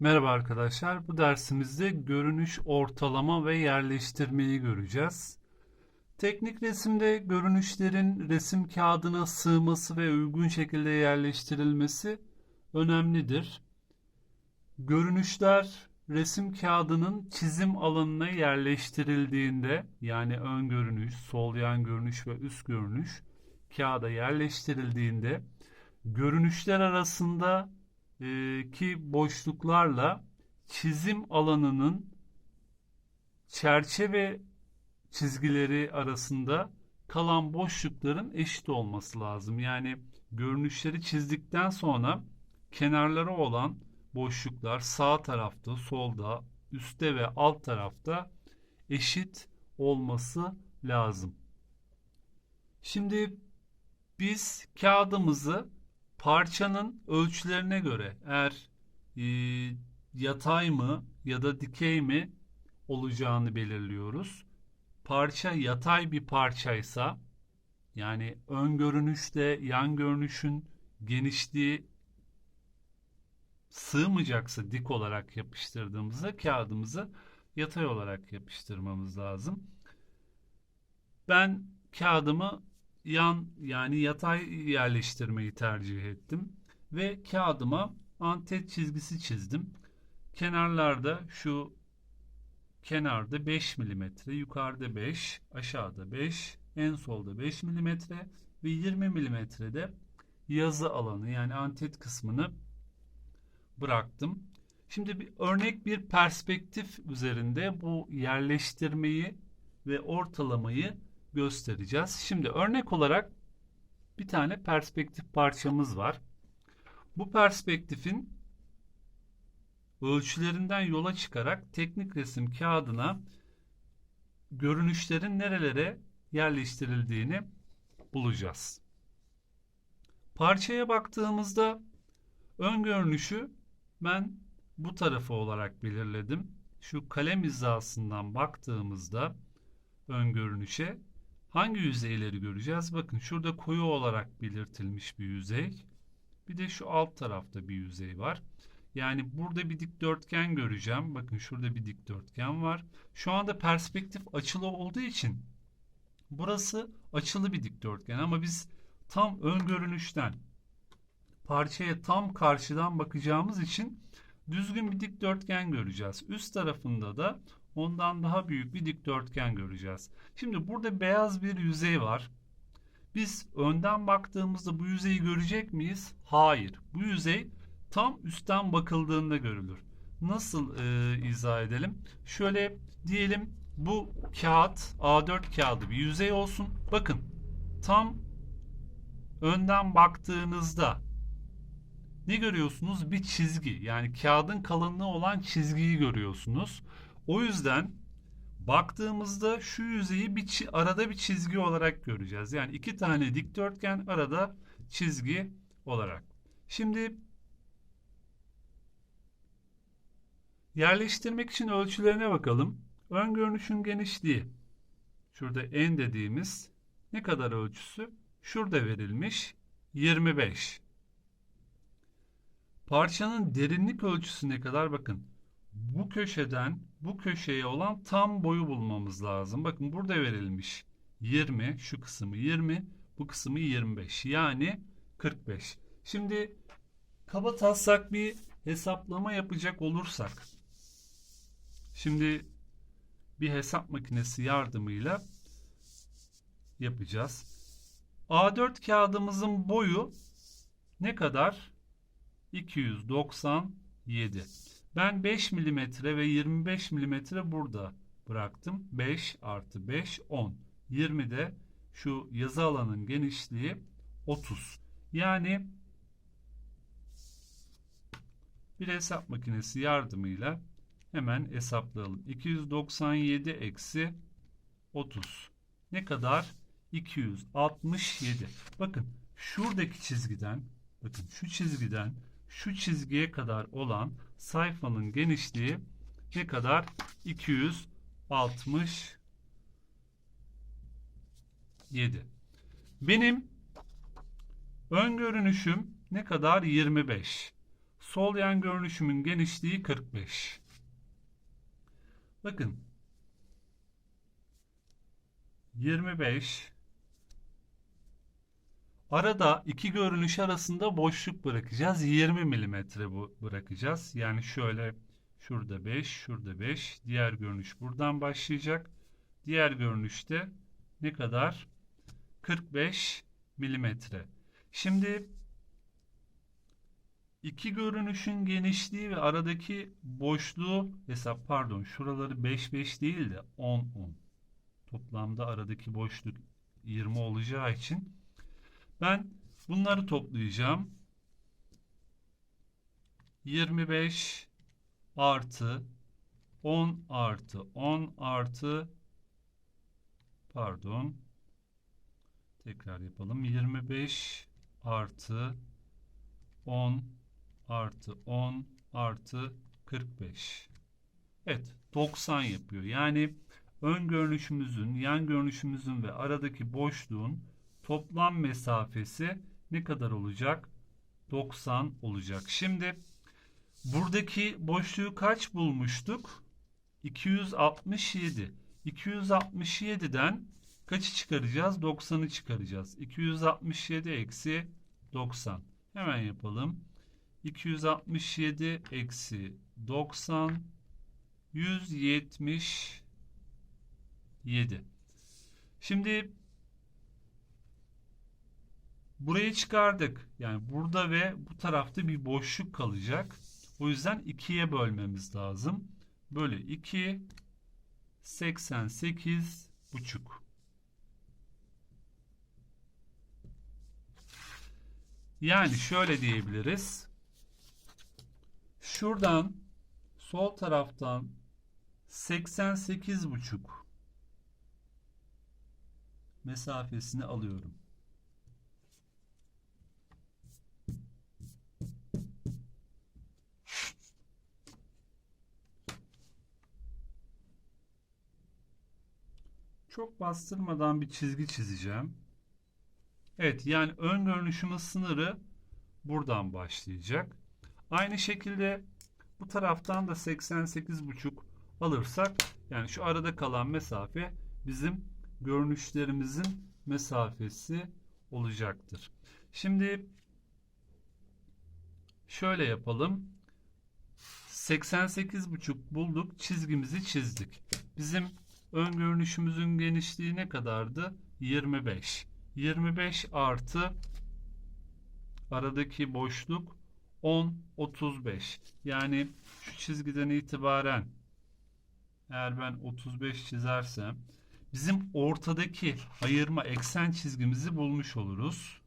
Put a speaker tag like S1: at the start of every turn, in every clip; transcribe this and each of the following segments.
S1: Merhaba arkadaşlar. Bu dersimizde görünüş ortalama ve yerleştirmeyi göreceğiz. Teknik resimde görünüşlerin resim kağıdına sığması ve uygun şekilde yerleştirilmesi önemlidir. Görünüşler resim kağıdının çizim alanına yerleştirildiğinde yani ön görünüş, sol yan görünüş ve üst görünüş kağıda yerleştirildiğinde görünüşler arasında e, ki boşluklarla çizim alanının çerçeve çizgileri arasında kalan boşlukların eşit olması lazım. Yani görünüşleri çizdikten sonra kenarları olan boşluklar sağ tarafta, solda, üstte ve alt tarafta eşit olması lazım. Şimdi biz kağıdımızı parçanın ölçülerine göre eğer e, yatay mı ya da dikey mi olacağını belirliyoruz. Parça yatay bir parçaysa yani ön görünüşte yan görünüşün genişliği sığmayacaksa dik olarak yapıştırdığımızda kağıdımızı yatay olarak yapıştırmamız lazım. Ben kağıdımı yan yani yatay yerleştirmeyi tercih ettim ve kağıdıma antet çizgisi çizdim. Kenarlarda şu kenarda 5 mm, yukarıda 5, aşağıda 5, en solda 5 mm ve 20 mm'de yazı alanı yani antet kısmını bıraktım. Şimdi bir örnek bir perspektif üzerinde bu yerleştirmeyi ve ortalamayı göstereceğiz. Şimdi örnek olarak bir tane perspektif parçamız var. Bu perspektifin ölçülerinden yola çıkarak teknik resim kağıdına görünüşlerin nerelere yerleştirildiğini bulacağız. Parçaya baktığımızda ön görünüşü ben bu tarafı olarak belirledim. Şu kalem hizasından baktığımızda ön görünüşe Hangi yüzeyleri göreceğiz? Bakın şurada koyu olarak belirtilmiş bir yüzey. Bir de şu alt tarafta bir yüzey var. Yani burada bir dikdörtgen göreceğim. Bakın şurada bir dikdörtgen var. Şu anda perspektif açılı olduğu için burası açılı bir dikdörtgen ama biz tam ön görünüşten parçaya tam karşıdan bakacağımız için düzgün bir dikdörtgen göreceğiz. Üst tarafında da ondan daha büyük bir dikdörtgen göreceğiz. Şimdi burada beyaz bir yüzey var. Biz önden baktığımızda bu yüzeyi görecek miyiz? Hayır. Bu yüzey tam üstten bakıldığında görülür. Nasıl e, izah edelim? Şöyle diyelim bu kağıt A4 kağıdı bir yüzey olsun. Bakın tam önden baktığınızda ne görüyorsunuz? Bir çizgi. Yani kağıdın kalınlığı olan çizgiyi görüyorsunuz. O yüzden baktığımızda şu yüzeyi bir arada bir çizgi olarak göreceğiz. Yani iki tane dikdörtgen arada çizgi olarak. Şimdi yerleştirmek için ölçülerine bakalım. Ön görünüşün genişliği. Şurada en dediğimiz ne kadar ölçüsü? Şurada verilmiş 25. Parçanın derinlik ölçüsü ne kadar? Bakın bu köşeden bu köşeye olan tam boyu bulmamız lazım. Bakın burada verilmiş 20 şu kısmı 20 bu kısmı 25 yani 45. Şimdi kaba taslak bir hesaplama yapacak olursak şimdi bir hesap makinesi yardımıyla yapacağız. A4 kağıdımızın boyu ne kadar? 297. Ben 5 mm ve 25 mm burada bıraktım. 5 artı 5 10. 20 de şu yazı alanın genişliği 30. Yani bir hesap makinesi yardımıyla hemen hesaplayalım. 297 eksi 30. Ne kadar? 267. Bakın şuradaki çizgiden bakın şu çizgiden şu çizgiye kadar olan sayfanın genişliği ne kadar? 267. Benim ön görünüşüm ne kadar? 25. Sol yan görünüşümün genişliği 45. Bakın 25 Arada iki görünüş arasında boşluk bırakacağız. 20 milimetre bu bırakacağız. Yani şöyle şurada 5, şurada 5. Diğer görünüş buradan başlayacak. Diğer görünüşte ne kadar? 45 milimetre. Şimdi iki görünüşün genişliği ve aradaki boşluğu hesap pardon şuraları 5 5 değil de 10 10. Toplamda aradaki boşluk 20 olacağı için ben bunları toplayacağım. 25 artı 10 artı 10 artı pardon tekrar yapalım. 25 artı 10 artı 10 artı 45. Evet 90 yapıyor. Yani ön görünüşümüzün, yan görünüşümüzün ve aradaki boşluğun toplam mesafesi ne kadar olacak? 90 olacak. Şimdi buradaki boşluğu kaç bulmuştuk? 267. 267'den kaçı çıkaracağız? 90'ı çıkaracağız. 267 eksi 90. Hemen yapalım. 267 eksi 90 177. Şimdi burayı çıkardık. Yani burada ve bu tarafta bir boşluk kalacak. O yüzden ikiye bölmemiz lazım. Bölü 2 88 buçuk. Yani şöyle diyebiliriz. Şuradan sol taraftan 88 buçuk mesafesini alıyorum. Çok bastırmadan bir çizgi çizeceğim. Evet yani ön görünüşümün sınırı buradan başlayacak. Aynı şekilde bu taraftan da 88,5 alırsak yani şu arada kalan mesafe bizim görünüşlerimizin mesafesi olacaktır. Şimdi şöyle yapalım. 88,5 bulduk. Çizgimizi çizdik. Bizim ön görünüşümüzün genişliği ne kadardı? 25. 25 artı aradaki boşluk 10 35. Yani şu çizgiden itibaren eğer ben 35 çizersem bizim ortadaki ayırma eksen çizgimizi bulmuş oluruz.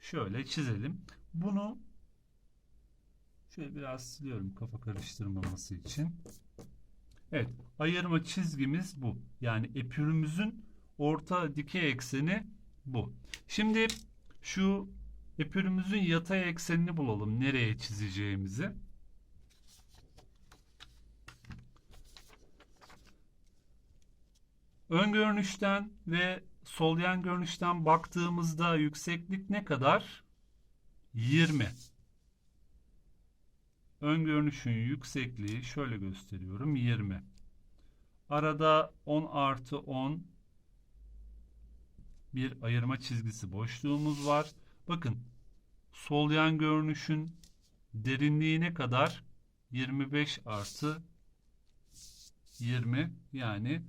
S1: Şöyle çizelim. Bunu şöyle biraz siliyorum kafa karıştırmaması için. Evet, ayırma çizgimiz bu. Yani epürümüzün orta dikey ekseni bu. Şimdi şu epürümüzün yatay eksenini bulalım. Nereye çizeceğimizi. Ön görünüşten ve sol yan görünüşten baktığımızda yükseklik ne kadar? 20. Ön görünüşün yüksekliği şöyle gösteriyorum 20. Arada 10 artı 10 bir ayırma çizgisi boşluğumuz var. Bakın sol yan görünüşün derinliği ne kadar? 25 artı 20 yani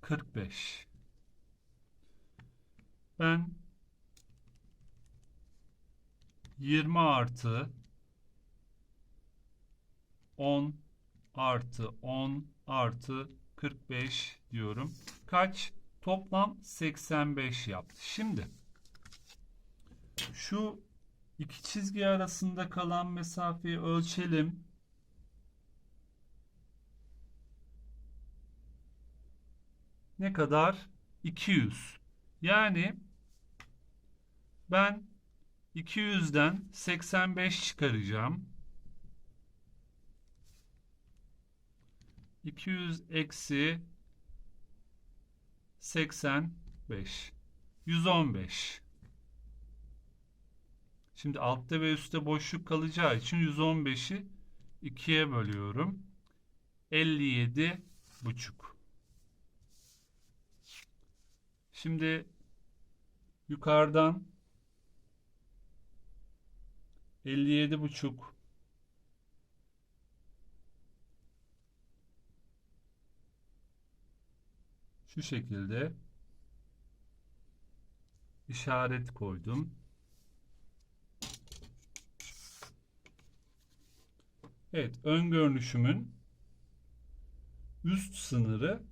S1: 45. Ben 20 artı 10 artı 10 artı 45 diyorum. Kaç? Toplam 85 yaptı. Şimdi şu iki çizgi arasında kalan mesafeyi ölçelim. Ne kadar? 200. Yani ben 200'den 85 çıkaracağım. 200 eksi 85 115 Şimdi altta ve üstte boşluk kalacağı için 115'i 2'ye bölüyorum. 57 buçuk. Şimdi yukarıdan 57 buçuk şu şekilde işaret koydum. Evet, ön görünüşümün üst sınırı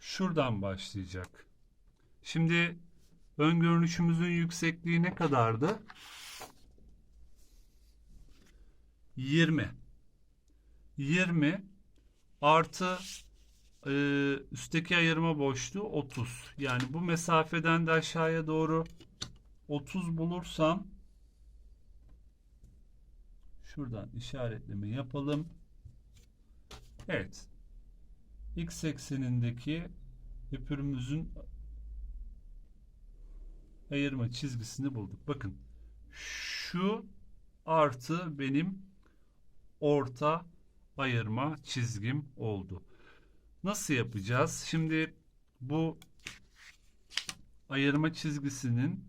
S1: şuradan başlayacak. Şimdi ön görünüşümüzün yüksekliği ne kadardı? 20. 20 artı e, üstteki ayırma boşluğu 30. Yani bu mesafeden de aşağıya doğru 30 bulursam şuradan işaretleme yapalım. Evet. X eksenindeki öpürümüzün ayırma çizgisini bulduk. Bakın şu artı benim orta ayırma çizgim oldu. Nasıl yapacağız? Şimdi bu ayırma çizgisinin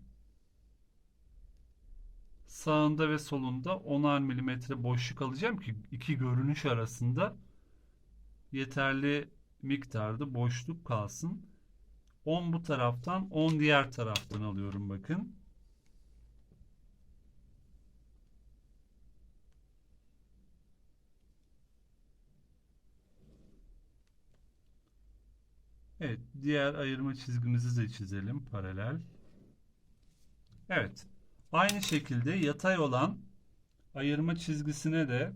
S1: sağında ve solunda 10'ar milimetre boşluk alacağım ki iki görünüş arasında yeterli miktarda boşluk kalsın. 10 bu taraftan 10 diğer taraftan alıyorum bakın. Evet, diğer ayırma çizgimizi de çizelim paralel. Evet. Aynı şekilde yatay olan ayırma çizgisine de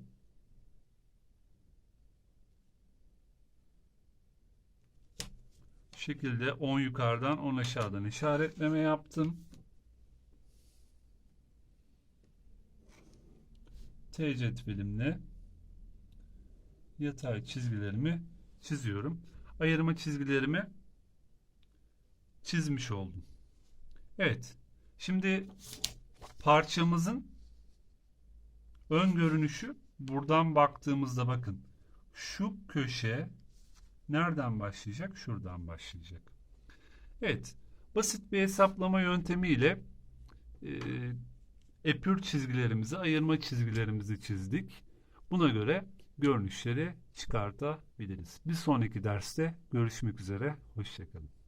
S1: şekilde 10 yukarıdan 10 aşağıdan işaretleme yaptım. T cetvelimle yatay çizgilerimi çiziyorum. Ayırma çizgilerimi çizmiş oldum. Evet. Şimdi parçamızın ön görünüşü buradan baktığımızda bakın şu köşe nereden başlayacak? Şuradan başlayacak. Evet. Basit bir hesaplama yöntemiyle e, epür çizgilerimizi, ayırma çizgilerimizi çizdik. Buna göre görünüşleri çıkartabiliriz. Bir sonraki derste görüşmek üzere. Hoşçakalın.